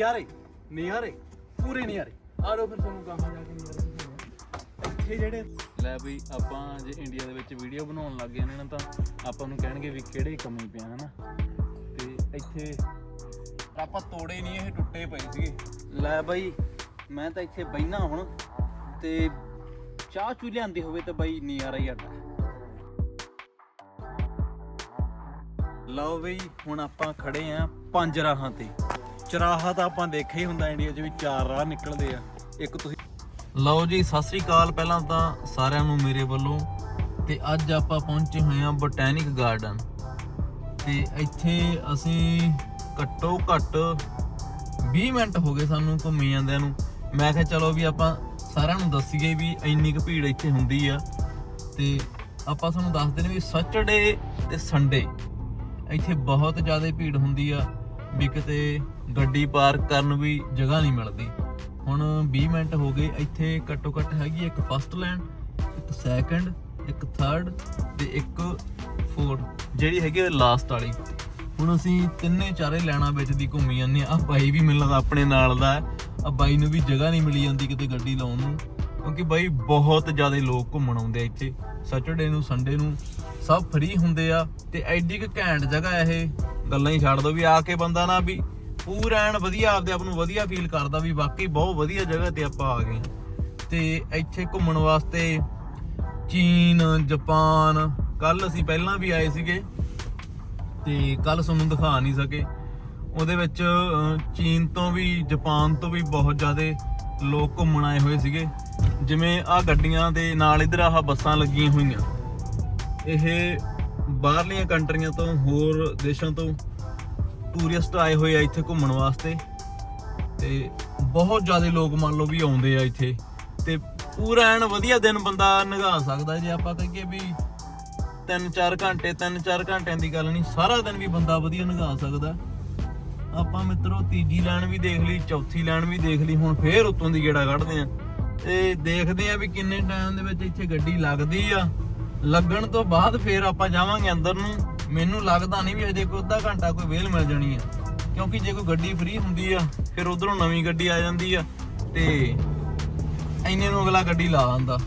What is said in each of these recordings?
ਯਾਰੇ ਨਿਆਰੇ ਪੂਰੇ ਨਿਆਰੇ। ਆ ਲੋ ਫਿਰ ਤੁਹਾਨੂੰ ਕਹਾਂ ਜਾ ਕੇ ਨਿਆਰੇ। ਇੱਥੇ ਜਿਹੜੇ ਲੈ ਬਈ ਆਪਾਂ ਜੇ ਇੰਡੀਆ ਦੇ ਵਿੱਚ ਵੀਡੀਓ ਬਣਾਉਣ ਲੱਗ ਗਏ ਨੇ ਤਾਂ ਆਪਾਂ ਨੂੰ ਕਹਿਣਗੇ ਵੀ ਕਿਹੜੇ ਕਮੀ ਪਿਆ ਹਨਾ? ਤੇ ਇੱਥੇ ਆਪਾਂ ਤੋੜੇ ਨਹੀਂ ਇਹ ਟੁੱਟੇ ਪਏ ਸੀਗੇ। ਲੈ ਬਈ ਮੈਂ ਤਾਂ ਇੱਥੇ ਬੈਣਾ ਹੁਣ ਤੇ ਚਾਹ ਚੂ ਲਿਆਂਦੀ ਹੋਵੇ ਤਾਂ ਬਈ ਨਿਆਰਾ ਹੀ ਅੱਡਾ ਲਓ ਬਈ ਹੁਣ ਆਪਾਂ ਖੜੇ ਆਂ ਪੰਜ ਰਾਹਾਂ ਤੇ। ਚਰਾਹਾ ਤਾਂ ਆਪਾਂ ਦੇਖਿਆ ਹੀ ਹੁੰਦਾ ਇੰਡੀਆ 'ਚ ਵੀ ਚਾਰ ਰਾਹ ਨਿਕਲਦੇ ਆ। ਇੱਕ ਤੁਸੀਂ ਲਓ ਜੀ, ਸਤਿ ਸ੍ਰੀ ਅਕਾਲ ਪਹਿਲਾਂ ਤਾਂ ਸਾਰਿਆਂ ਨੂੰ ਮੇਰੇ ਵੱਲੋਂ। ਤੇ ਅੱਜ ਆਪਾਂ ਪਹੁੰਚੇ ਹੋਏ ਆਂ ਬੋਟੈਨਿਕ ਗਾਰਡਨ। ਤੇ ਇੱਥੇ ਅਸੀਂ ਘੱਟੋ ਘੱਟ 20 ਮਿੰਟ ਹੋ ਗਏ ਸਾਨੂੰ ਘੁੰਮੀ ਜਾਂਦਿਆਂ ਨੂੰ। ਮੈਂ ਕਿਹਾ ਚਲੋ ਵੀ ਆਪਾਂ ਸਾਰਿਆਂ ਨੂੰ ਦੱਸੀਏ ਵੀ ਇੰਨੀ ਕੁ ਭੀੜ ਇੱਥੇ ਹੁੰਦੀ ਆ। ਤੇ ਆਪਾਂ ਤੁਹਾਨੂੰ ਦੱਸਦੇ ਨੇ ਵੀ ਸੈਟਰਡੇ ਤੇ ਸੰਡੇ ਇੱਥੇ ਬਹੁਤ ਜ਼ਿਆਦਾ ਭੀੜ ਹੁੰਦੀ ਆ। ਵੀ ਕਿਤੇ ਗੱਡੀ ਪਾਰਕ ਕਰਨ ਵੀ ਜਗ੍ਹਾ ਨਹੀਂ ਮਿਲਦੀ। ਹੁਣ 20 ਮਿੰਟ ਹੋ ਗਏ, ਇੱਥੇ ਘੱਟੋ ਘੱਟ ਹੈਗੀ ਇੱਕ ਫਸਟ ਲਾਈਨ ਇੱਕ ਸੈਕੰਡ ਇੱਕ ਥਰਡ ਤੇ ਇੱਕ ਫੋਰਥ ਜਿਹੜੀ ਹੈਗੀ ਲਾਸਟ ਵਾਲੀ। ਹੁਣ ਅਸੀਂ ਤਿੰਨੇ ਚਾਰੇ ਲੈਣਾ ਵਿੱਚ ਦੀ ਘੁੰਮੀ ਜਾਂਦੇ ਆ ਬਾਈ ਵੀ ਮਿਲਦਾ ਆਪਣੇ ਨਾਲ ਦਾ ਆ ਬਾਈ ਨੂੰ ਵੀ ਜਗ੍ਹਾ ਨਹੀਂ ਮਿਲੀ ਜਾਂਦੀ ਕਿਤੇ ਗੱਡੀ ਲਾਉਣ ਨੂੰ। ਕਿਉਂਕਿ ਬਾਈ ਬਹੁਤ ਜ਼ਿਆਦਾ ਲੋਕ ਘੁੰਮਣ ਆਉਂਦੇ ਆ ਇੱਥੇ। ਸੈਟਰਡੇ ਨੂੰ ਸੰਡੇ ਨੂੰ ਸਭ ਫ੍ਰੀ ਹੁੰਦੇ ਆ। ਤੇ ਐਡੀ ਕੁ ਘੈਂਟ ਜਗ੍ਹਾ ਇਹ। ਗੱਲਾਂ ਹੀ ਛੱਡ ਦੋ ਵੀ ਆ ਕੇ ਬੰਦਾ ਨਾ ਵੀ ਪੂਰਾ ਐਨ ਵਧੀਆ, ਆਪਦੇ ਆਪ ਨੂੰ ਵਧੀਆ ਫੀਲ ਕਰਦਾ ਵੀ ਵਾਕਈ ਬਹੁਤ ਵਧੀਆ ਜਗ੍ਹਾ ਤੇ ਆਪਾਂ ਆ ਗਏ ਹਾਂ। ਤੇ ਇੱਥੇ ਘੁੰਮਣ ਵਾਸਤੇ ਚੀਨ, ਜਾਪਾਨ ਕੱਲ ਅਸੀਂ ਪਹਿਲਾਂ ਵੀ ਆਏ ਸੀਗੇ ਤੇ ਕੱਲ ਤੁਹਾਨੂੰ ਦਿਖਾ ਨਹੀਂ ਸਕੇ। ਉਹਦੇ ਵਿੱਚ ਚੀਨ ਤੋਂ ਵੀ, ਜਾਪਾਨ ਤੋਂ ਵੀ ਬਹੁਤ ਜ਼ਿਆਦੇ ਲੋਕ ਘੁੰਮਣ ਆਏ ਹੋਏ ਸੀਗੇ। ਜਿਵੇਂ ਆ ਗੱਡੀਆਂ ਦੇ ਨਾਲ ਇਧਰ ਆਹ ਬੱਸਾਂ ਲੱਗੀਆਂ ਹੋਈਆਂ। ਇਹ ਬਾਹਰਲੀਆਂ ਕੰਟਰੀਆਂ ਤੋਂ, ਹੋਰ ਦੇਸ਼ਾਂ ਤੋਂ ਟੂਰਿਸਟ ਆਏ ਹੋਏ ਆ ਇੱਥੇ ਘੁੰਮਣ ਵਾਸਤੇ। ਤੇ ਬਹੁਤ ਜ਼ਿਆਦਾ ਲੋਕ ਮੰਨ ਲਓ ਵੀ ਆਉਂਦੇ ਆ ਇੱਥੇ। ਤੇ ਪੂਰਾ ਐਨ ਵਧੀਆ ਦਿਨ ਬੰਦਾ ਨਗਾ ਸਕਦਾ ਜੇ ਆਪਾਂ ਕਹੀਏ ਵੀ 3-4 ਘੰਟੇ 3-4 ਘੰਟਿਆਂ ਦੀ ਗੱਲ ਨਹੀਂ, ਸਾਰਾ ਦਿਨ ਵੀ ਬੰਦਾ ਵਧੀਆ ਨਗਾ ਸਕਦਾ। ਆਪਾਂ ਮਿੱਤਰੋ ਤੀਜੀ ਲਾਈਨ ਵੀ ਦੇਖ ਲਈ, ਚੌਥੀ ਲਾਈਨ ਵੀ ਦੇਖ ਲਈ, ਹੁਣ ਫੇਰ ਉਤੋਂ ਦੀ ਗੇੜਾ ਕੱਢਦੇ ਆ। ਤੇ ਦੇਖਦੇ ਆ ਵੀ ਕਿੰਨੇ ਟਾਈਮ ਦੇ ਵਿੱਚ ਇੱਥੇ ਗੱਡੀ ਲੱਗਦੀ ਆ। ਲੱਗਣ ਤੋਂ ਬਾਅਦ ਫੇਰ ਆਪਾਂ ਜਾਵਾਂਗੇ ਅੰਦਰ ਨੂੰ। ਮੈਨੂੰ ਲੱਗਦਾ ਨਹੀਂ ਵੀ ਅਜੇ ਕੋਈ ਅੱਧਾ ਘੰਟਾ ਕੋਈ ਵੇਲ ਮਿਲ ਜਾਣੀ ਆ। ਕਿਉਂਕਿ ਜੇ ਕੋਈ ਗੱਡੀ ਫ੍ਰੀ ਹੁੰਦੀ ਆ, ਫਿਰ ਉਧਰੋਂ ਨਵੀਂ ਗੱਡੀ ਆ ਜਾਂਦੀ ਆ ਤੇ ਐਨੇ ਨੂੰ ਅਗਲਾ ਗੱਡੀ ਲਾ ਆਂਦਾ।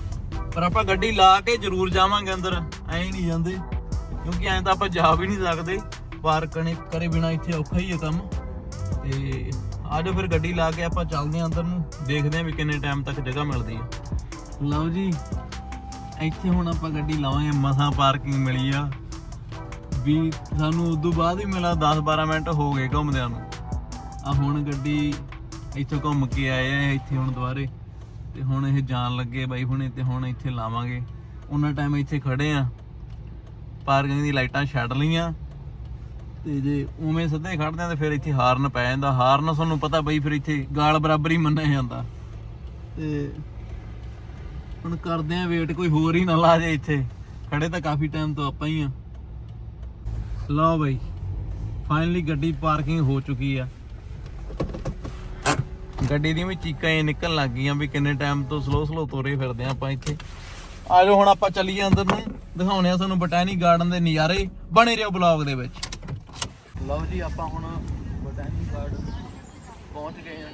ਪਰ ਆਪਾਂ ਗੱਡੀ ਲਾ ਕੇ ਜ਼ਰੂਰ ਜਾਵਾਂਗੇ ਅੰਦਰ, ਐਂ ਨਹੀਂ ਜਾਂਦੇ। ਕਿਉਂਕਿ ਐਂ ਤਾਂ ਆਪਾਂ ਜਾ ਵੀ ਨਹੀਂ ਸਕਦੇ। ਪਾਰਕ ਕਰੇ ਕਰੇ ਬਿਨਾ ਇੱਥੇ ਔਖਾ ਹੀ ਹੈ ਕੰਮ। ਤੇ ਆਜੋ ਫਿਰ ਗੱਡੀ ਲਾ ਕੇ ਆਪਾਂ ਚੱਲਦੇ ਆਂ ਅੰਦਰ ਨੂੰ, ਦੇਖਦੇ ਆਂ ਵੀ ਕਿੰਨੇ ਟਾਈਮ ਤੱਕ ਜਗ੍ਹਾ ਮਿਲਦੀ ਹੈ ਲਓ ਜੀ, ਇੱਥੇ ਹੁਣ ਆਪਾਂ ਗੱਡੀ ਲਾਵਾਂਗੇ, ਮਸਾਂ ਪਾਰਕਿੰਗ ਮਿਲੀ ਆ। ਵੀ ਸਾਨੂੰ ਉਦੋਂ ਬਾਅਦ ਹੀ ਮਿਲਾ 10 12 ਮਿੰਟ ਹੋ ਗਏ ਘੁੰਮਦਿਆਂ ਨੂੰ। ਆ ਹੁਣ ਗੱਡੀ ਇੱਥੋਂ ਘੁੰਮ ਕੇ ਆਏ ਆ ਇੱਥੇ ਹੁਣ ਦੁਬਾਰੇ। ਤੇ ਹੁਣ ਇਹ ਜਾਣ ਲੱਗੇ ਬਾਈ ਹੁਣੇ ਤੇ ਹੁਣ ਇੱਥੇ ਲਾਵਾਂਗੇ। ਉਹਨਾਂ ਟਾਈਮ ਇੱਥੇ ਖੜੇ ਆ। ਪਾਰਕਿੰਗ ਦੀ ਲਾਈਟਾਂ ਛੱਡ ਲਈਆਂ। ਤੇ ਜੇ ਉਵੇਂ ਸਿੱਧੇ ਖੜਦੇ ਆ ਤੇ ਫਿਰ ਇੱਥੇ ਹਾਰਨ ਪੈ ਜਾਂਦਾ। ਹਾਰਨ ਤੁਹਾਨੂੰ ਪਤਾ ਬਈ ਫਿਰ ਇੱਥੇ ਗਾਲ ਬਰਾਬਰ ਹੀ ਮੰਨਿਆ ਜਾਂਦਾ। ਤੇ ਹੁਣ ਕਰਦੇ ਆ ਵੇਟ ਕੋਈ ਹੋਰ ਹੀ ਨਾ ਲਾ ਜੇ ਇੱਥੇ। ਖੜੇ ਤਾਂ ਕਾਫੀ ਟਾਈਮ ਤੋਂ ਆਪਾਂ ਹੀ ਆ। ਲਓ ਬਈ ਫਾਈਨਲੀ ਗੱਡੀ ਪਾਰਕਿੰਗ ਹੋ ਚੁੱਕੀ ਆ। ਗੱਡੀ ਦੀਆਂ ਵੀ ਚੀਕਾਂ ਇਹ ਨਿਕਲਣ ਲੱਗ ਗਈਆਂ ਵੀ ਕਿੰਨੇ ਟਾਈਮ ਤੋਂ ਸਲੋ ਸਲੋ ਤੋਰੇ ਫਿਰਦੇ ਆ ਆਪਾਂ ਇੱਥੇ। ਆ ਜਾਓ ਹੁਣ ਆਪਾਂ ਚੱਲੀਏ ਅੰਦਰ ਨੂੰ ਦਿਖਾਉਣੇ ਆ ਤੁਹਾਨੂੰ ਬਟੈਨੀ ਗਾਰਡਨ ਦੇ ਨਜ਼ਾਰੇ, ਬਣੇ ਰਹੋ ਬਲੌਗ ਦੇ ਵਿੱਚ। ਲਓ ਜੀ, ਆਪਾਂ ਹੁਣ ਬਟੈਨੀ ਗਾਰਡਨ ਪਹੁੰਚ ਗਏ ਆ।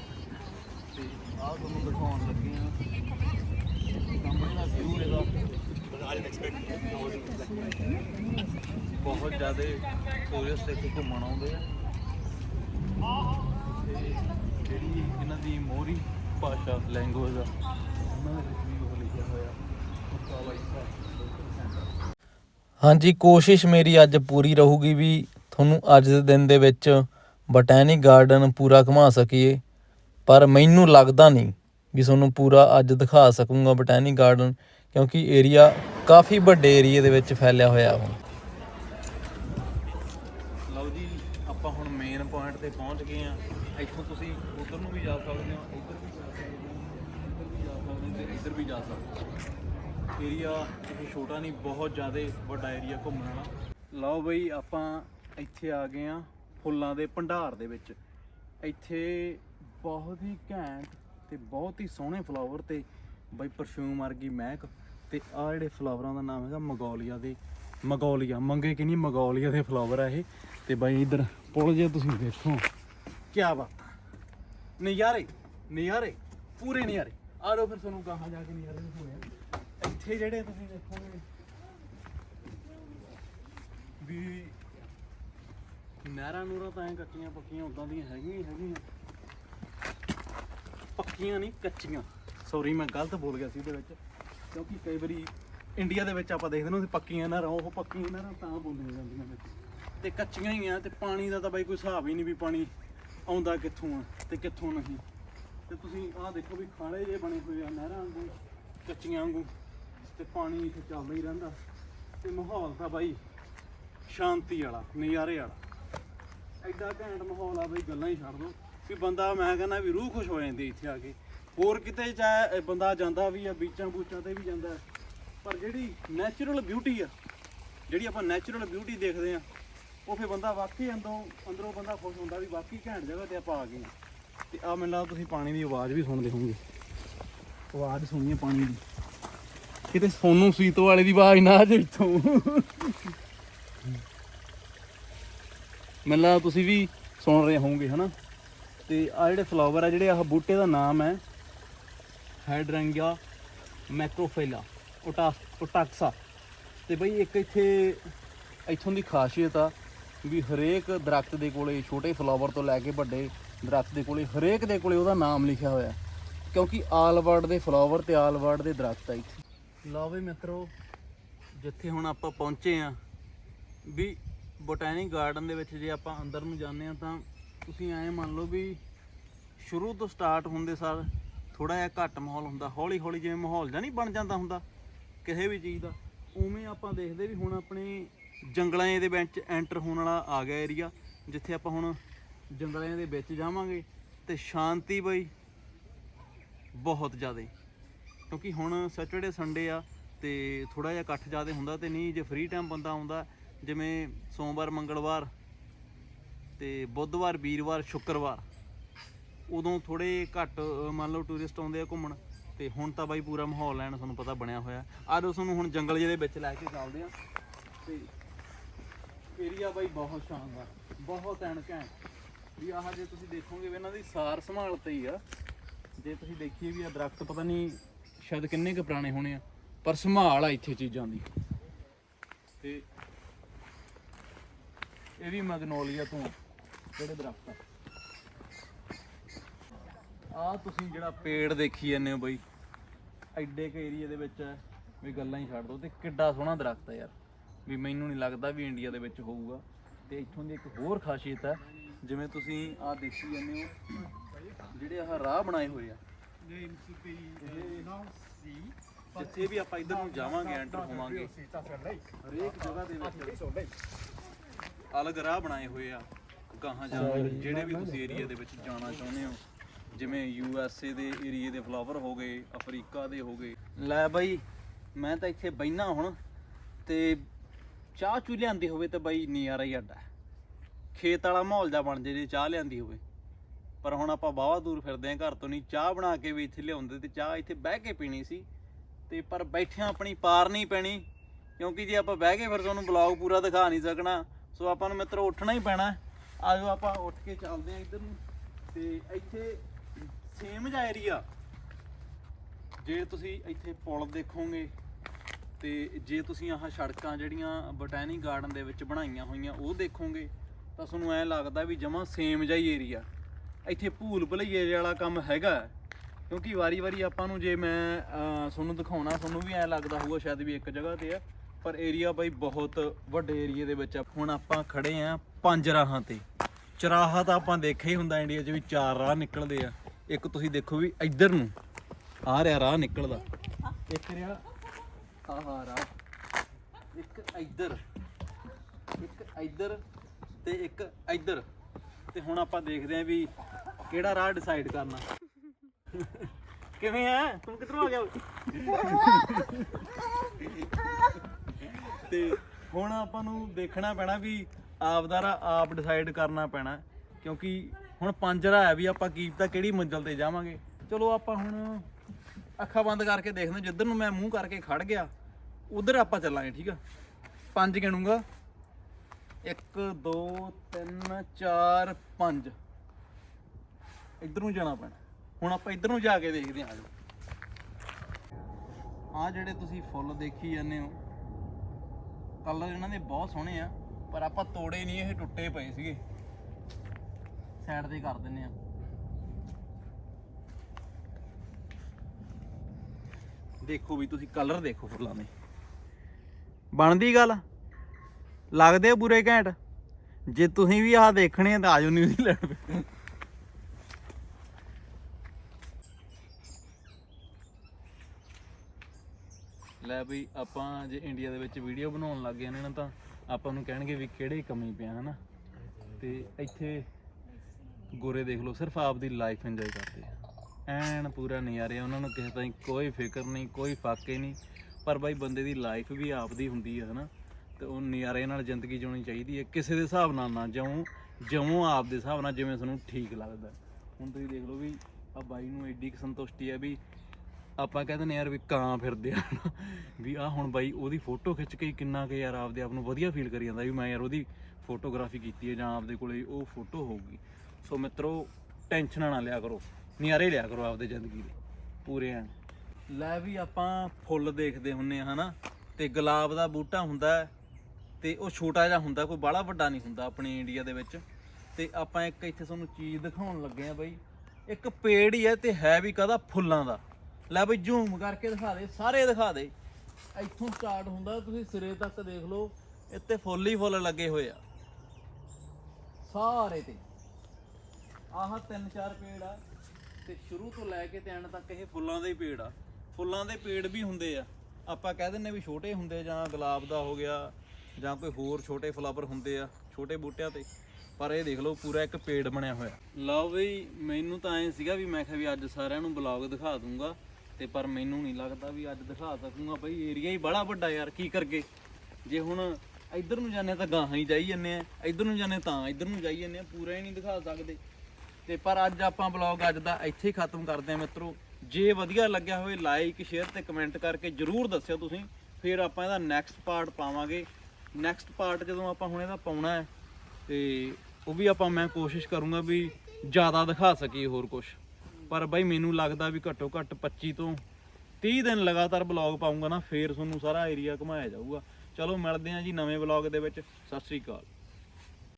ਤੇ ਆਹ ਤੁਹਾਨੂੰ ਦਿਖਾਉਣ ਲੱਗੇ ਆ। ਸਾਹਮਣੇ ਦਾ ਵਿਊ ਇਹਦਾ ਬਹੁਤ ਜ਼ਿਆਦਾ ਟੂਰਿਸਟ ਇੱਥੇ ਘੁੰਮਣ ਆਉਂਦੇ ਆ। ਤੇ ਜਿਹੜੀ ਇਹਨਾਂ ਦੀ ਮੋਰੀ ਭਾਸ਼ਾ ਲੈਂਗੁਏਜ ਆ, ਉਹਨਾਂ ਦੇ ਵਿੱਚ ਵੀ ਉਹ ਲਿਖਿਆ ਹੋਇਆ। ਹਾਂਜੀ, ਕੋਸ਼ਿਸ਼ ਮੇਰੀ ਅੱਜ ਪੂਰੀ ਰਹੂਗੀ ਵੀ ਤੁਹਾਨੂੰ ਅੱਜ ਦੇ ਦਿਨ ਦੇ ਵਿੱਚ ਬਟੈਨਿਕ ਗਾਰਡਨ ਪੂਰਾ ਘੁਮਾ ਸਕੀਏ, ਪਰ ਮੈਨੂੰ ਲੱਗਦਾ ਨਹੀਂ ਵੀ ਤੁਹਾਨੂੰ ਪੂਰਾ ਅੱਜ ਦਿਖਾ ਸਕੂੰਗਾ ਬਟੈਨਿਕ ਗਾਰਡਨ, ਕਿਉਂਕਿ ਏਰੀਆ ਕਾਫੀ ਵੱਡੇ ਏਰੀਆ ਦੇ ਵਿੱਚ ਫੈਲਿਆ ਹੋਇਆ ਹੁਣ। ਪੁਆਇੰਟ ਤੇ ਪਹੁੰਚ ਗਏ ਆ। ਇੱਥੋਂ ਤੁਸੀਂ ਉਧਰ ਨੂੰ ਵੀ ਜਾ ਸਕਦੇ ਹੋ, ਇੱਧਰ ਵੀ ਜਾ ਸਕਦੇ ਹੋ, ਇੱਧਰ ਵੀ ਜਾ ਸਕਦੇ ਹੋ ਤੇ ਇੱਧਰ ਵੀ ਜਾ ਸਕਦੇ ਹੋ। ਏਰੀਆ ਇਹ ਛੋਟਾ ਨਹੀਂ, ਬਹੁਤ ਜ਼ਿਆਦਾ ਵੱਡਾ ਏਰੀਆ ਘੁੰਮਣ ਵਾਲਾ। ਲਓ ਬਈ, ਆਪਾਂ ਇੱਥੇ ਆ ਗਏ ਆ ਫੁੱਲਾਂ ਦੇ ਭੰਡਾਰ ਦੇ ਵਿੱਚ। ਇੱਥੇ ਬਹੁਤ ਹੀ ਘੈਂਟ ਤੇ ਬਹੁਤ ਹੀ ਸੋਹਣੇ ਫਲਾਵਰ ਤੇ ਬਈ ਪਰਫਿਊਮ ਵਰਗੀ ਮਹਿਕ ਤੇ ਆ ਜਿਹੜੇ ਫਲਾਵਰਾਂ ਦਾ ਨਾਮ ਹੈਗਾ ਮਗੋਲੀਆ ਦੇ। ਮਗੋਲੀਆ। ਮੰਗੇ ਕਿ ਨਹੀਂ, ਮਗੋਲੀਆ ਦੇ ਫਲਾਵਰ ਆ ਇਹ। ਤੇ ਬਾਈ ਇਧਰ ਪੁਲ ਜੇ ਤੁਸੀਂ ਦੇਖੋ। ਕੀ ਬਾਤ ਨਜ਼ਾਰੇ ਨਜ਼ਾਰੇ, ਪੂਰੇ ਨਜ਼ਾਰੇ। ਆ ਲਓ ਫਿਰ ਤੁਹਾਨੂੰ ਗਾਹਾਂ ਜਾ ਕੇ ਨਜ਼ਾਰੇ ਦਿਖਾਉਣੇ ਇੱਥੇ ਜਿਹੜੇ ਤੁਸੀਂ ਦੇਖੋਗੇ ਵੀ ਨਹਿਰਾਂ ਨੂਰਾਂ ਤਾਂ ਐ ਕੱਚੀਆਂ ਪੱਕੀਆਂ ਉਦਾਂ ਦੀਆਂ ਹੈਗੀਆਂ ਹੈਗੀਆਂ। ਪੱਕੀਆਂ ਨਹੀਂ, ਕੱਚੀਆਂ। ਸੌਰੀ ਮੈਂ ਗਲਤ ਬੋਲ ਗਿਆ ਸੀ ਇਹਦੇ ਵਿੱਚ। ਕਿਉਂਕਿ ਕਈ ਵਾਰੀ ਇੰਡੀਆ ਦੇ ਵਿੱਚ ਆਪਾਂ ਦੇਖਦੇ ਨਾ ਪੱਕੀਆਂ ਨਹਿਰਾਂ, ਉਹ ਪੱਕੀਆਂ ਨਹਿਰਾਂ ਤਾਂ ਬੋਲੀਆਂ ਜਾਂਦੀਆਂ ਵਿੱਚ ਤੇ ਕੱਚੀਆਂ ਹੀ ਆ, ਤੇ ਪਾਣੀ ਦਾ ਤਾਂ ਬਾਈ ਕੋਈ ਹਿਸਾਬ ਹੀ ਨਹੀਂ ਵੀ ਪਾਣੀ ਆਉਂਦਾ ਕਿੱਥੋਂ ਆ ਤੇ ਕਿੱਥੋਂ ਨਹੀਂ। ਤੇ ਤੁਸੀਂ ਆਹ ਦੇਖੋ ਵੀ ਖਾਲੇ ਜੇ ਬਣੇ ਹੋਏ ਆ ਨਹਿਰਾਂ ਵਾਂਗੂ, ਕੱਚੀਆਂ ਵਾਂਗੂ, ਤੇ ਪਾਣੀ ਇੱਥੇ ਚੱਲਦਾ ਹੀ ਰਹਿੰਦਾ। ਤੇ ਮਾਹੌਲ ਤਾਂ ਬਾਈ ਸ਼ਾਂਤੀ ਵਾਲਾ, ਨਜ਼ਾਰੇ ਵਾਲਾ। ਐਡਾ ਘੈਂਟ ਮਾਹੌਲ ਆ ਬਈ, ਗੱਲਾਂ ਹੀ ਛੱਡ ਦੋ ਵੀ ਬੰਦਾ, ਮੈਂ ਕਹਿੰਦਾ ਵੀ ਰੂਹ ਖੁਸ਼ ਹੋ ਜਾਂਦੀ ਇੱਥੇ ਆ ਕੇ। ਹੋਰ ਕਿਤੇ ਚਾਹੇ ਬੰਦਾ ਜਾਂਦਾ ਵੀ ਆ ਬੀਚਾਂ ਬੂਚਾਂ ਤੇ ਵੀ ਜਾਂਦਾ। ਪਰ ਜਿਹੜੀ ਨੈਚੁਰਲ ਬਿਊਟੀ ਆ, ਜਿਹੜੀ ਆਪਾਂ ਨੈਚੁਰਲ ਬਿਊਟੀ ਦੇਖਦੇ ਆ, ਉਹ ਫੇ ਬੰਦਾ ਵਾਕਈ ਅੰਦਰੋਂ ਅੰਦਰੋਂ ਬੰਦਾ ਖੁਸ਼ ਹੁੰਦਾ ਵੀ ਵਾਕਈ ਘੈਂਟ ਜਗ੍ਹਾ ਤੇ ਆਪਾਂ ਆ ਗਏ ਆ। ਤੇ ਆ ਮੈਨੂੰ ਲੱਗਦਾ ਤੁਸੀਂ ਪਾਣੀ ਦੀ ਆਵਾਜ਼ ਵੀ ਸੁਣਦੇ ਹੋਵੋਗੇ। ਆਵਾਜ਼ ਸੁਣੀਏ ਪਾਣੀ ਦੀ। ਕਿਤੇ ਸੋਨੂ ਸੀਤੋ ਵਾਲੇ ਦੀ ਆਵਾਜ਼ ਨਾ ਆ ਜੇ ਇੱਥੋਂ। ਮੈਨੂੰ ਲੱਗਦਾ ਤੁਸੀਂ ਵੀ ਸੁਣ ਰਹੇ ਹੋਵੋਗੇ, ਹਨਾ? ਤੇ ਆ ਜਿਹੜੇ ਫਲਾਵਰ ਆ, ਜਿਹੜੇ ਆਹ ਬੂਟੇ ਦਾ ਨਾਮ ਹੈ ਹਾਈਡਰੰਗਿਆ ਮੈਕਰੋਫੈਲਾ। ਓਟਾ ਓਟਾਕਸਾ ਤੇ ਬਈ ਇੱਕ ਇੱਥੇ, ਇੱਥੋਂ ਦੀ ਖਾਸੀਅਤ ਆ ਵੀ ਹਰੇਕ ਦਰਖਤ ਦੇ ਕੋਲੇ, ਛੋਟੇ ਫਲਾਵਰ ਤੋਂ ਲੈ ਕੇ ਵੱਡੇ ਦਰਖਤ ਦੇ ਕੋਲੇ, ਹਰੇਕ ਦੇ ਕੋਲੇ ਉਹਦਾ ਨਾਮ ਲਿਖਿਆ ਹੋਇਆ। ਕਿਉਂਕਿ ਆਲਵਰਡ ਦੇ ਫਲਾਵਰ ਤੇ ਆਲਵਰਡ ਦੇ ਦਰਖਤ ਆ ਇੱਥੇ। ਲਓ ਵੀ ਮਿੱਤਰੋ, ਜਿੱਥੇ ਹੁਣ ਆਪਾਂ ਪਹੁੰਚੇ ਆ, ਵੀ ਬੋਟੈਨਿਕ ਗਾਰਡਨ ਦੇ ਵਿੱਚ ਜੇ ਆਪਾਂ ਅੰਦਰ ਨੂੰ ਜਾਂਦੇ ਆ ਤਾਂ ਤੁਸੀਂ ਐਂ ਮੰਨ ਲਓ ਵੀ ਸ਼ੁਰੂ ਤੋਂ ਸਟਾਰਟ ਹੁੰਦੇ ਸਾਰ ਥੋੜਾ ਜਿਹਾ ਘੱਟ ਮਾਹੌਲ ਹੁੰਦਾ ਹੌਲੀ ਹੌਲੀ ਜਿਵੇਂ ਮਾਹੌਲ ਜਾਂ ਨਹੀਂ ਬਣ ਜਾਂਦਾ ਹੁੰਦਾ। ਕਿਸੇ ਵੀ ਚੀਜ਼ ਦਾ, ਉਵੇਂ ਆਪਾਂ ਦੇਖਦੇ ਵੀ ਹੁਣ ਆਪਣੇ ਜੰਗਲਾਂ ਦੇ ਵਿੱਚ ਐਂਟਰ ਹੋਣ ਵਾਲਾ ਆ ਗਿਆ ਏਰੀਆ ਜਿੱਥੇ ਆਪਾਂ ਹੁਣ ਜੰਗਲਾਂ ਦੇ ਵਿੱਚ ਜਾਵਾਂਗੇ ਤੇ ਸ਼ਾਂਤੀ ਬਈ ਬਹੁਤ ਜ਼ਿਆਦਾ। ਕਿਉਂਕਿ ਹੁਣ ਸੈਟਰਡੇ ਸੰਡੇ ਆ ਤੇ ਥੋੜਾ ਜਿਹਾ ਇਕੱਠ ਜ਼ਿਆਦਾ ਹੁੰਦਾ ਤੇ ਨਹੀਂ, ਜੇ ਫ੍ਰੀ ਟਾਈਮ ਬੰਦਾ ਆਉਂਦਾ, ਜਿਵੇਂ ਸੋਮਵਾਰ, ਮੰਗਲਵਾਰ ਤੇ ਬੁੱਧਵਾਰ, ਵੀਰਵਾਰ, ਸ਼ੁੱਕਰਵਾਰ, ਉਦੋਂ ਥੋੜੇ ਘੱਟ, ਮੰਨ ਲਓ ਟੂਰਿਸਟ ਆਉਂਦੇ ਆ ਘੁੰਮਣ ਤੇ ਹੁਣ ਤਾਂ ਬਾਈ ਪੂਰਾ ਮਾਹੌਲ ਲੈਣ ਤੁਹਾਨੂੰ ਪਤਾ ਬਣਿਆ ਹੋਇਆ। ਆ ਜੋ ਤੁਹਾਨੂੰ ਹੁਣ ਜੰਗਲ ਜਿਹੇ ਦੇ ਵਿੱਚ ਲੈ ਕੇ ਚੱਲਦੇ ਆ ਤੇ ਏਰੀਆ ਬਾਈ ਬਹੁਤ ਸ਼ਾਨਦਾਰ, ਬਹੁਤ ਐਨ ਹੈ ਵੀ ਆਹ ਜੇ ਤੁਸੀਂ ਦੇਖੋਗੇ ਵੀ ਇਹਨਾਂ ਦੀ ਸਾਰ ਸੰਭਾਲ ਤੇ ਹੀ ਆ। ਜੇ ਤੁਸੀਂ ਦੇਖੀਏ ਵੀ ਆ ਦਰਖਤ ਪਤਾ ਨਹੀਂ ਸ਼ਾਇਦ ਕਿੰਨੇ ਕੁ ਪੁਰਾਣੇ ਹੋਣੇ ਆ, ਪਰ ਸੰਭਾਲ ਆ ਇੱਥੇ ਚੀਜ਼ਾਂ ਦੀ। ਤੇ ਇਹ ਵੀ ਮੈਗਨੋਲੀਆ ਤੋਂ ਜਿਹੜੇ ਦਰਖਤ ਆ। ਆ ਤੁਸੀਂ ਜਿਹੜਾ ਪੇੜ ਦੇਖੀ ਜਾਂਦੇ ਹੋ ਬਈ ਐਡੇ ਕ ਏਰੀਆ ਦੇ ਵਿੱਚ ਹੈ ਵੀ ਗੱਲਾਂ ਹੀ ਛੱਡ ਦੋ ਤੇ ਕਿੱਡਾ ਸੋਹਣਾ ਦਰਖਤ ਹੈ ਯਾਰ। ਵੀ ਮੈਨੂੰ ਨਹੀਂ ਲੱਗਦਾ ਵੀ ਇੰਡੀਆ ਦੇ ਵਿੱਚ ਹੋਊਗਾ। ਤੇ ਇੱਥੋਂ ਦੀ ਇੱਕ ਹੋਰ ਖਾਸੀਅਤ ਹੈ ਜਿਵੇਂ ਤੁਸੀਂ ਆਹ ਦੇਖੀ ਜਾਂਦੇ ਹੋ, ਜਿਹੜੇ ਆਹ ਰਾਹ ਬਣਾਏ ਹੋਏ ਆ। ਜਿੱਥੇ ਵੀ ਆਪਾਂ ਇਧਰ ਨੂੰ ਜਾਵਾਂਗੇ ਐਂਟਰ ਹੋਵਾਂਗੇ, ਹਰੇਕ ਜਗ੍ਹਾ ਦੇ ਵਿੱਚ ਅਲੱਗ ਰਾਹ ਬਣਾਏ ਹੋਏ ਆ, ਗਾਹਾਂ ਜਾਣ ਜਿਹੜੇ ਵੀ ਤੁਸੀਂ ਏਰੀਆ ਦੇ ਵਿੱਚ ਜਾਣਾ ਚਾਹੁੰਦੇ ਹੋ। ਜਿਵੇਂ ਯੂ ਐਸ ਏ ਦੇ ਏਰੀਏ ਦੇ ਫਲਾਵਰ ਹੋ ਗਏ ਅਫਰੀਕਾ ਦੇ ਹੋ ਗਏ। ਲੈ ਬਾਈ, ਮੈਂ ਤਾਂ ਇੱਥੇ ਬੈਠਾ ਹੁਣ, ਤੇ ਚਾਹ ਚੂ ਲਿਆਂਦੀ ਹੋਵੇ ਤਾਂ ਬਾਈ ਨਜ਼ਾਰਾ ਹੀ ਅੱਡਾ ਖੇਤ ਵਾਲਾ ਮਾਹੌਲ ਜਾ ਬਣ ਜੇ ਜੇ ਚਾਹ ਲਿਆਂਦੀ ਹੋਵੇ। ਪਰ ਹੁਣ ਆਪਾਂ ਬਾਵਾ ਦੂਰ ਫਿਰਦੇ ਆਂ, ਘਰ ਤੋਂ ਨਹੀਂ, ਚਾਹ ਬਣਾ ਕੇ ਵੀ ਇੱਥੇ ਲਿਆਉਂਦੇ ਤੇ ਚਾਹ ਇੱਥੇ ਬਹਿ ਕੇ ਪੀਣੀ ਸੀ। ਤੇ ਪਰ ਬੈਠਿਆਂ ਆਪਣੀ ਪਾਰ ਨਹੀਂ ਪੈਣੀ, ਕਿਉਂਕਿ ਜੇ ਆਪਾਂ ਬਹਿ ਕੇ ਫਿਰ ਤੁਹਾਨੂੰ ਬਲੌਗ ਪੂਰਾ ਦਿਖਾ ਨਹੀਂ ਸਕਣਾ। ਸੋ ਆਪਾਂ ਨੂੰ ਮਿੱਤਰ ਉੱਠਣਾ ਹੀ ਪੈਣਾ। ਆਜੋ ਆਪਾਂ ਉੱਠ ਕੇ ਚੱਲਦੇ ਆਂ ਇੱਧਰ ਨੂੰ। ਤੇ ਇੱਥੇ ਸੇਮ ਜਿਹਾ ਏਰੀਆ ਜੇ ਤੁਸੀਂ ਇੱਥੇ ਪੁਲ ਦੇਖੋਗੇ ਤੇ ਜੇ ਤੁਸੀਂ ਆਹ ਸੜਕਾਂ ਜਿਹੜੀਆਂ ਬੋਟੈਨਿਕ ਗਾਰਡਨ ਦੇ ਵਿੱਚ ਬਣਾਈਆਂ ਹੋਈਆਂ ਉਹ ਦੇਖੋਗੇ, ਤਾਂ ਤੁਹਾਨੂੰ ਐ ਲੱਗਦਾ ਵੀ ਜਮਾਂ ਸੇਮ ਜਿਹਾ ਹੀ ਏਰੀਆ ਇੱਥੇ ਭੂਲ ਭੁਲਈਏ ਵਾਲਾ ਕੰਮ ਹੈਗਾ, ਕਿਉਂਕਿ ਵਾਰੀ-ਵਾਰੀ ਆਪਾਂ ਨੂੰ ਜੇ ਮੈਂ ਤੁਹਾਨੂੰ ਦਿਖਾਉਣਾ, ਤੁਹਾਨੂੰ ਵੀ ਐ ਲੱਗਦਾ ਹੋਊਗਾ ਸ਼ਾਇਦ ਵੀ ਇੱਕ ਜਗ੍ਹਾ ਤੇ ਆ, ਪਰ ਏਰੀਆ ਬਾਈ ਬਹੁਤ ਵੱਡੇ ਏਰੀਆ ਦੇ ਵਿੱਚ ਹੁਣ ਆਪਾਂ ਖੜੇ ਆ ਪੰਜ ਰਾਹਾਂ ਤੇ। ਚਰਾਹਾ ਤਾਂ ਆਪਾਂ ਦੇਖਿਆ ਹੀ ਹੁੰਦਾ ਇੰਡੀਆ 'ਚ ਵੀ ਚਾਰ ਰਾਹ ਨਿਕਲਦੇ ਆ। ਇੱਕ ਤੁਸੀਂ ਦੇਖੋ ਵੀ ਇੱਧਰ ਨੂੰ, ਆ ਰਿਹਾ ਰਾਹ ਨਿਕਲਦਾ। ਇੱਕ ਰਿਹਾ, ਆਹ ਰਾਹ। ਇੱਕ ਇੱਧਰ ਇੱਕ ਇੱਧਰ ਤੇ ਇੱਕ ਇੱਧਰ। ਤੇ ਹੁਣ ਆਪਾਂ ਦੇਖਦੇ ਆਂ ਵੀ ਕਿਹੜਾ ਰਾਹ ਡਿਸਾਈਡ ਕਰਨਾ। ਕਿਵੇਂ ਆ? ਤੂੰ ਕਿੱਧਰੋਂ ਆ ਗਿਆ ਤੇ ਹੁਣ ਆਪਾਂ ਨੂੰ ਦੇਖਣਾ ਪੈਣਾ ਵੀ ਆਪਦਾ ਰਾਹ ਆਪ ਡਿਸਾਈਡ ਕਰਨਾ ਪੈਣਾ ਕਿਉਂਕਿ ਹੁਣ ਪੰਜਰਾ ਹੈ ਵੀ ਆਪਾਂ ਕੀ ਤਾਂ ਕਿਹੜੀ ਮੰਜ਼ਲ ਤੇ ਜਾਵਾਂਗੇ। ਚਲੋ ਆਪਾਂ ਹੁਣ ਅੱਖਾਂ ਬੰਦ ਕਰਕੇ ਦੇਖਦੇ ਹਾਂ, ਜਿੱਧਰ ਨੂੰ ਮੈਂ ਮੂੰਹ ਕਰਕੇ ਖੜ ਗਿਆ ਉਧਰ ਆਪਾਂ ਚੱਲਾਂਗੇ ਠੀਕ ਆ? ਪੰਜ ਗਿਣੂੰਗਾ। 1 2 3 4 5 ਇੱਧਰ ਨੂੰ ਜਾਣਾ ਪੈਣਾ। ਹੁਣ ਆਪਾਂ ਇੱਧਰ ਨੂੰ ਜਾ ਕੇ ਦੇਖਦੇ ਹਾਂ ਆਜੋ ਆ ਜਿਹੜੇ ਤੁਸੀਂ ਫੁੱਲ ਦੇਖੀ ਜਾਂਦੇ ਹੋ ਕਲਰ ਇਹਨਾਂ ਦੇ ਬਹੁਤ ਸੋਹਣੇ ਆ। ਪਰ ਆਪਾਂ ਤੋੜੇ ਨਹੀਂ, ਇਹ ਟੁੱਟੇ ਪਏ ਸੀਗੇ। ਸਾਈਡ ਤੇ ਕਰ ਦਿੰਨੇ ਆ। ਦੇਖੋ ਵੀ ਤੁਸੀਂ ਕਲਰ ਦੇਖੋ ਫੁੱਲਾਂ ਦੇ। ਬਣਦੀ ਗੱਲ? ਲੱਗਦੇ ਬੁਰੇ ਘੈਂਟ? ਜੇ ਤੁਸੀਂ ਵੀ ਆਹ ਦੇਖਣੇ ਆ ਤਾਂ ਆਜੋ ਨਿਊਜ਼ੀਲੈਂਡ ਲੈ ਬਈ, ਆਪਾਂ ਜੇ ਇੰਡੀਆ ਦੇ ਵਿੱਚ ਵੀਡੀਓ ਬਣਾਉਣ ਲੱਗ ਗਏ ਨੇ ਨਾ ਤਾਂ ਆਪਾਂ ਨੂੰ ਕਹਿਣਗੇ ਵੀ ਕਿਹੜੇ ਕਮੀ ਪਿਆ, ਹਨਾ? ਤੇ ਇੱਥੇ ਗੋਰੇ ਦੇਖ ਲਓ, ਸਿਰਫ ਆਪ ਦੀ ਲਾਈਫ ਇੰਜੋਏ ਕਰਦੇ ਆ। ਐਨ ਪੂਰਾ ਨਜ਼ਾਰੇ ਉਹਨਾਂ ਨੂੰ ਕਿਸੇ ਤਾਈਂ ਕੋਈ ਫਿਕਰ ਨਹੀਂ, ਕੋਈ ਫਾਕੇ ਨਹੀਂ। ਪਰ ਬਾਈ, ਬੰਦੇ ਦੀ ਲਾਈਫ ਵੀ ਆਪਦੀ ਹੁੰਦੀ ਹੈ ਹਨਾ? ਤੇ ਉਹ ਨਜ਼ਾਰੇ ਨਾਲ ਜ਼ਿੰਦਗੀ ਜਿਉਣੀ ਚਾਹੀਦੀ ਹੈ ਕਿਸੇ ਦੇ ਹਿਸਾਬ ਨਾਲ ਨਾ ਜਿਉਂ ਜਿਉਂ ਆਪਦੇ ਹਿਸਾਬ ਨਾਲ, ਜਿਵੇਂ ਤੁਹਾਨੂੰ ਠੀਕ ਲੱਗਦਾ। ਹੁਣ ਤੁਸੀਂ ਦੇਖ ਲਓ ਵੀ ਆ ਬਾਈ ਨੂੰ ਐਡੀ ਸੰਤੁਸ਼ਟੀ ਹੈ ਵੀ ਆਪਾਂ ਕਹਿੰਦੇ ਨੇ ਯਾਰ ਵੀ ਕਾਂ ਫਿਰਦੇ ਆ ਵੀ ਆ ਹੁਣ ਬਾਈ ਉਹਦੀ ਫੋਟੋ ਖਿੱਚ ਕੇ ਕਿੰਨਾ ਕਿ ਯਾਰ ਆਪਦੇ ਆਪ ਨੂੰ ਵਧੀਆ ਫੀਲ ਕਰੀ ਜਾਂਦਾ ਵੀ ਮੈਂ ਯਾਰ ਉਹਦੀ ਫੋਟੋਗ੍ਰਾਫੀ ਕੀਤੀ ਹੈ ਜਾਂ ਆਪਦੇ ਕੋਲੇ ਉਹ ਫੋਟੋ ਹੋਊਗੀ। ਸੋ ਮਿੱਤਰੋ ਟੈਨਸ਼ਨਾਂ ਨਾ ਲਿਆ ਕਰੋ। ਨਿਆਰੇ ਲਿਆ ਕਰੋ ਆਪਦੇ ਜ਼ਿੰਦਗੀ ਦੇ। ਪੂਰੇ ਐਨ। ਲੈ ਵੀ ਆਪਾਂ ਫੁੱਲ ਦੇਖਦੇ ਹੁੰਨੇ ਆ ਹਨਾ। ਤੇ ਗੁਲਾਬ ਦਾ ਬੂਟਾ ਹੁੰਦਾ ਹੈ ਤੇ ਉਹ ਛੋਟਾ ਜਿਹਾ ਹੁੰਦਾ, ਕੋਈ ਬਾਹਲਾ ਵੱਡਾ ਨਹੀਂ ਹੁੰਦਾ ਆਪਣੇ ਇੰਡੀਆ ਦੇ ਵਿੱਚ। ਤੇ ਆਪਾਂ ਇੱਕ ਇੱਥੇ ਤੁਹਾਨੂੰ ਚੀਜ਼ ਦਿਖਾਉਣ ਲੱਗੇ ਆ ਬਾਈ। ਇੱਕ ਪੇੜ ਹੀ ਹੈ ਤੇ ਹੈ ਵੀ ਕਾਹਦਾ? ਫੁੱਲਾਂ ਦਾ। ਲੈ ਬਈ ਜ਼ੂਮ ਕਰਕੇ ਦਿਖਾ ਦੇ, ਸਾਰੇ ਦਿਖਾ ਦੇ। ਇੱਥੋਂ ਸਟਾਰਟ ਹੁੰਦਾ, ਤੁਸੀਂ ਸਿਰੇ ਤੱਕ ਦੇਖ ਲਓ, ਇੱਥੇ ਫੁੱਲ ਹੀ ਫੁੱਲ ਲੱਗੇ ਹੋਏ ਆ। ਸਾਰੇ ਤੇ। ਆਹ ਤਿੰਨ ਚਾਰ ਪੇੜ ਆ, ਤੇ ਸ਼ੁਰੂ ਤੋਂ ਲੈ ਕੇ ਤੇ ਐਂਡ ਤੱਕ ਇਹ ਫੁੱਲਾਂ ਦੇ ਹੀ ਪੇੜ ਆ। ਫੁੱਲਾਂ ਦੇ ਪੇੜ ਵੀ ਹੁੰਦੇ ਆ। ਆਪਾਂ ਕਹਿ ਦਿੰਨੇ ਵੀ ਛੋਟੇ ਹੁੰਦੇ ਜਾਂ ਗੁਲਾਬ ਦਾ ਹੋ ਗਿਆ, ਜਾਂ ਕੋਈ ਹੋਰ ਛੋਟੇ ਫਲਾਵਰ ਹੁੰਦੇ ਆ, ਛੋਟੇ ਬੂਟਿਆਂ ਤੇ। ਪਰ ਇਹ ਦੇਖ ਲਓ, ਪੂਰਾ ਇੱਕ ਪੇੜ ਬਣਿਆ ਹੋਇਆ। ਲਓ ਬਈ, ਮੈਨੂੰ ਤਾਂ ਐ ਸੀਗਾ ਵੀ ਮੈਂ ਕਿਹਾ ਵੀ ਅੱਜ ਸਾਰਿਆਂ ਨੂੰ ਬਲੌਗ ਦਿਖਾ ਦੂੰਗਾ। ਤੇ ਪਰ ਮੈਨੂੰ ਨਹੀਂ ਲੱਗਦਾ ਵੀ ਅੱਜ ਦਿਖਾ ਸਕੂੰਗਾ ਬਈ ਏਰੀਆ ਹੀ ਬੜਾ ਵੱਡਾ ਯਾਰ, ਕੀ ਕਰਗੇ ਜੇ ਹੁਣ ਇੱਧਰ ਨੂੰ ਜਾਂਦੇ ਤਾਂ ਗਾਹਾਂ ਹੀ ਜਾਈ ਜੰਨੇ ਆ, ਇੱਧਰ ਨੂੰ ਜਾਂਦੇ ਤਾਂ ਇੱਧਰ ਨੂੰ ਜਾਈ ਜੰਨੇ ਆ, ਪੂਰਾ ਹੀ ਨਹੀਂ ਦਿਖਾ ਸਕਦੇ। ਤੇ ਪਰ ਅੱਜ ਆਪਾਂ ਬਲੌਗ ਅੱਜ ਦਾ ਇੱਥੇ ਹੀ ਖਤਮ ਕਰਦੇ ਹਾਂ ਮਿੱਤਰੋ। ਜੇ ਵਧੀਆ ਲੱਗਿਆ ਹੋਵੇ ਲਾਈਕ ਸ਼ੇਅਰ ਤੇ ਕਮੈਂਟ ਕਰਕੇ ਜਰੂਰ ਦੱਸਿਓ ਤੁਸੀਂ। ਫਿਰ ਆਪਾਂ ਇਹਦਾ ਨੈਕਸਟ ਪਾਰਟ ਪਾਵਾਂਗੇ। ਨੈਕਸਟ ਪਾਰਟ ਜਦੋਂ ਆਪਾਂ ਹੁਣ ਇਹਦਾ ਪਾਉਣਾ ਹੈ, ਤੇ ਉਹ ਵੀ ਆਪਾਂ ਮੈਂ ਕੋਸ਼ਿਸ਼ ਕਰੂੰਗਾ ਵੀ ਜ਼ਿਆਦਾ ਦਿਖਾ ਸਕੀਏ ਹੋਰ ਕੁਝ ਪਰ ਬਾਈ ਮੈਨੂੰ ਲੱਗਦਾ ਵੀ ਘੱਟੋ ਘੱਟ 25 ਤੋਂ 30 ਦਿਨ ਲਗਾਤਾਰ ਬਲੌਗ ਪਾਉਂਗਾ ਨਾ, ਫੇਰ ਤੁਹਾਨੂੰ ਸਾਰਾ ਏਰੀਆ ਘੁਮਾਇਆ ਜਾਊਗਾ। ਚਲੋ ਮਿਲਦੇ ਹਾਂ ਜੀ ਨਵੇਂ ਬਲੌਗ ਦੇ ਵਿੱਚ। ਸਤਿ ਸ੍ਰੀ ਅਕਾਲ।